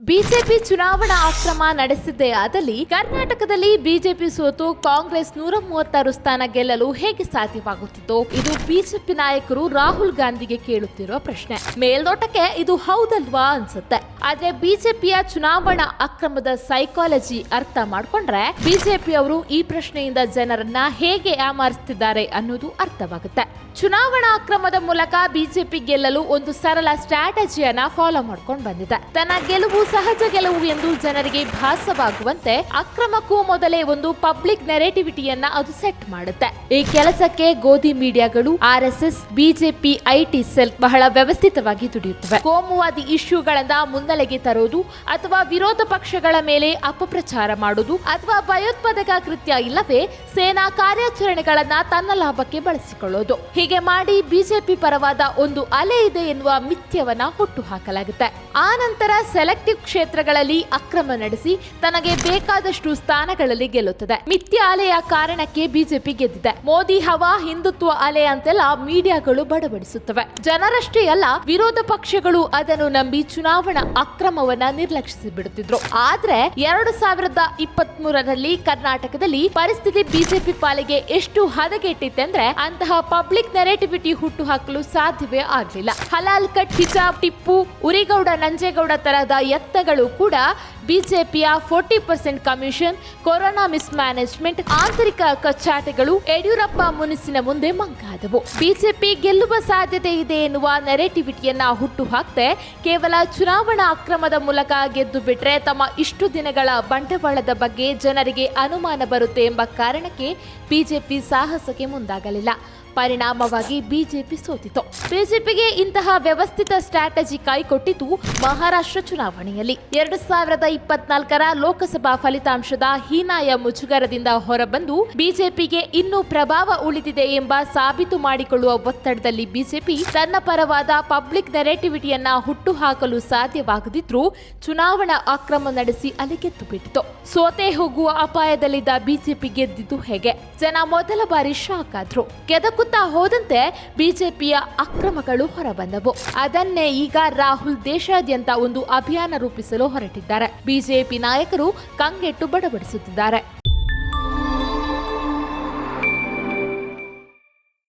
BJP ಚುನಾವಣಾ ಅಕ್ರಮ ನಡೆಸಿದ್ದೇ ಆದಲ್ಲಿ ಕರ್ನಾಟಕದಲ್ಲಿ ಬಿಜೆಪಿ ಸೋತು ಕಾಂಗ್ರೆಸ್ ನೂರ ಮೂವತ್ತಾರು ಸ್ಥಾನ ಗೆಲ್ಲಲು ಹೇಗೆ ಸಾಧ್ಯವಾಗುತ್ತಿತ್ತು? ಇದು ಬಿಜೆಪಿ ನಾಯಕರು ರಾಹುಲ್ ಗಾಂಧಿಗೆ ಕೇಳುತ್ತಿರುವ ಪ್ರಶ್ನೆ. ಮೇಲ್ನೋಟಕ್ಕೆ ಇದು ಹೌದಲ್ವಾ ಅನ್ಸುತ್ತೆ. ಆದ್ರೆ ಬಿಜೆಪಿಯ ಚುನಾವಣಾ ಅಕ್ರಮದ ಸೈಕಾಲಜಿ ಅರ್ಥ ಮಾಡಿಕೊಂಡ್ರೆ ಬಿಜೆಪಿ ಅವರು ಈ ಪ್ರಶ್ನೆಯಿಂದ ಜನರನ್ನ ಹೇಗೆ ಯಾಮಾರಿಸ್ತಿದ್ದಾರೆ ಅನ್ನೋದು ಅರ್ಥವಾಗುತ್ತೆ. ಚುನಾವಣಾ ಅಕ್ರಮದ ಮೂಲಕ ಬಿಜೆಪಿ ಗೆಲ್ಲಲು ಒಂದು ಸರಳ ಸ್ಟ್ರಾಟಜಿಯನ್ನ ಫಾಲೋ ಮಾಡ್ಕೊಂಡು ಬಂದಿದೆ. ತನ್ನ ಗೆಲುವು ಸಹಜ ಗೆಲುವು ಎಂದು ಜನರಿಗೆ ಭಾಸವಾಗುವಂತೆ ಅಕ್ರಮಕ್ಕೂ ಮೊದಲೇ ಒಂದು ಪಬ್ಲಿಕ್ ನೆರೆಟಿವಿಟಿಯನ್ನ ಅದು ಸೆಟ್ ಮಾಡುತ್ತೆ. ಈ ಕೆಲಸಕ್ಕೆ ಗೋಧಿ ಮೀಡಿಯಾಗಳು, R S S BJP IT cell ಬಹಳ ವ್ಯವಸ್ಥಿತವಾಗಿ ದುಡಿಯುತ್ತವೆ. ಕೋಮುವಾದಿ ಇಶ್ಯೂಗಳನ್ನ ಮುನ್ನೆಲೆಗೆ ತರೋದು ಅಥವಾ ವಿರೋಧ ಪಕ್ಷಗಳ ಮೇಲೆ ಅಪಪ್ರಚಾರ ಮಾಡುವುದು ಅಥವಾ ಭಯೋತ್ಪಾದಕ ಕೃತ್ಯ ಇಲ್ಲವೇ ಸೇನಾ ಕಾರ್ಯಾಚರಣೆಗಳನ್ನ ತನ್ನ ಲಾಭಕ್ಕೆ ಬಳಸಿಕೊಳ್ಳೋದು. ಹೀಗೆ ಮಾಡಿ ಬಿಜೆಪಿ ಪರವಾದ ಒಂದು ಅಲೆ ಇದೆ ಎನ್ನುವ ಮಿಥ್ಯವನ್ನ ಹುಟ್ಟು ಹಾಕಲಾಗುತ್ತೆ. ಆ ನಂತರ ಸೆಲೆಕ್ಟಿವ್ ಕ್ಷೇತ್ರಗಳಲ್ಲಿ ಅಕ್ರಮ ನಡೆಸಿ ತನಗೆ ಬೇಕಾದಷ್ಟು ಸ್ಥಾನಗಳಲ್ಲಿ ಗೆಲ್ಲುತ್ತದೆ. ಮಿಥ್ಯ ಅಲೆಯ ಕಾರಣಕ್ಕೆ ಬಿಜೆಪಿ ಗೆದ್ದಿದೆ. ಮೋದಿ ಹವಾ ಹಿಂದುತ್ವ ಅಲೆ ಅಂತೆಲ್ಲ ಮೀಡಿಯಾಗಳು ಬಡಬಡಿಸುತ್ತವೆ ಜನರಷ್ಟೇ ಅಲ್ಲ, ವಿರೋಧ ಪಕ್ಷಗಳು ಅದನ್ನು ನಂಬಿ ಚುನಾವಣಾ ಅಕ್ರಮವನ್ನ ನಿರ್ಲಕ್ಷಿಸಿ ಬಿಡುತ್ತಿದ್ರು. ಆದ್ರೆ ಎರಡು ಸಾವಿರದ ಇಪ್ಪತ್ತ್ ಮೂರರಲ್ಲಿ ಕರ್ನಾಟಕದಲ್ಲಿ ಪರಿಸ್ಥಿತಿ ಬಿಜೆಪಿ ಪಾಲಿಗೆ ಎಷ್ಟು ಹದಗೆಟ್ಟಿತ್ತೆಂದ್ರೆ ಅಂತಹ ಪಬ್ಲಿಕ್ ನೆರೆಟಿವಿಟಿ ಹುಟ್ಟು ಹಾಕಲು ಸಾಧ್ಯವೇ ಆಗಲಿಲ್ಲ. ಹಲಾಲ್ ಕಟ್ ಹಿಜಾಬ್, ಟಿಪ್ಪು, ಉರಿಗೌಡ, ನಂಜೇಗೌಡ ತರಹದ ಎತ್ತಗಳು ಕೂಡ ಬಿಜೆಪಿಯ forty percent commission, corona mismanagement, ಆಂತರಿಕ ಕಚ್ಚಾಟಗಳು ಯಡಿಯೂರಪ್ಪ ಮುನಿಸಿನ ಮುಂದೆ ಮಂಗಾದವು ಬಿಜೆಪಿ ಗೆಲ್ಲುವ ಸಾಧ್ಯತೆ ಇದೆ ಎನ್ನುವ ನೆರೆಟಿವಿಟಿಯನ್ನ ಹುಟ್ಟು ಹಾಕ್ತೆ ಕೇವಲ ಚುನಾವಣಾ ಅಕ್ರಮದ ಮೂಲಕ ಗೆದ್ದು ಬಿಟ್ರೆ ತಮ್ಮ ಇಷ್ಟು ದಿನಗಳ ಬಂಡವಾಳದ ಬಗ್ಗೆ ಜನರಿಗೆ ಅನುಮಾನ ಬರುತ್ತೆ ಎಂಬ ಕಾರಣಕ್ಕೆ ಬಿಜೆಪಿ ಸಾಹಸಕ್ಕೆ ಮುಂದಾಗಲಿಲ್ಲ. ಪರಿಣಾಮವಾಗಿ ಬಿಜೆಪಿ ಸೋತಿತು. ಬಿಜೆಪಿಗೆ ಇಂತಹ ವ್ಯವಸ್ಥಿತ ಸ್ಟ್ರಾಟಜಿ ಕೈಕೊಟ್ಟಿತು ಮಹಾರಾಷ್ಟ್ರ ಚುನಾವಣೆಯಲ್ಲಿ. ಎರಡು ಸಾವಿರದ ಇಪ್ಪತ್ನಾಲ್ಕರ ಲೋಕಸಭಾ ಫಲಿತಾಂಶದ ಹೀನಾಯ ಮುಜುಗರದಿಂದ ಹೊರಬಂದು ಬಿಜೆಪಿಗೆ ಇನ್ನೂ ಪ್ರಭಾವ ಉಳಿದಿದೆ ಎಂಬ ಸಾಬೀತು ಮಾಡಿಕೊಳ್ಳುವ ಒತ್ತಡದಲ್ಲಿ ಬಿಜೆಪಿ ತನ್ನ ಪರವಾದ ಪಬ್ಲಿಕ್ ನೆರೆಟಿವಿಟಿಯನ್ನ ಹುಟ್ಟು ಹಾಕಲು ಸಾಧ್ಯವಾಗದಿದ್ರೂ ಚುನಾವಣಾ ಅಕ್ರಮ ನಡೆಸಿ ಅಲೆಗೆತ್ತು ಬಿಟ್ಟಿತು. ಸೋತೆ ಹೋಗುವ ಅಪಾಯದಲ್ಲಿದ್ದ ಬಿಜೆಪಿ ಗೆದ್ದಿದ್ದು ಹೇಗೆ? ಜನ ಮೊದಲ ಬಾರಿ ಶಾಕ್ ಆದ್ರು. ಕೆದಕುತ್ತಾ ಹೋದಂತೆ ಬಿಜೆಪಿಯ ಅಕ್ರಮಗಳು ಹೊರಬಂದವು. ಅದನ್ನೇ ಈಗ ರಾಹುಲ್ ದೇಶಾದ್ಯಂತ ಒಂದು ಅಭಿಯಾನ ರೂಪಿಸಲು ಹೊರಟಿದ್ದಾರೆ. ಬಿಜೆಪಿ ನಾಯಕರು ಕಂಗೆಟ್ಟು ಬಡಬಡಿಸುತ್ತಿದ್ದಾರೆ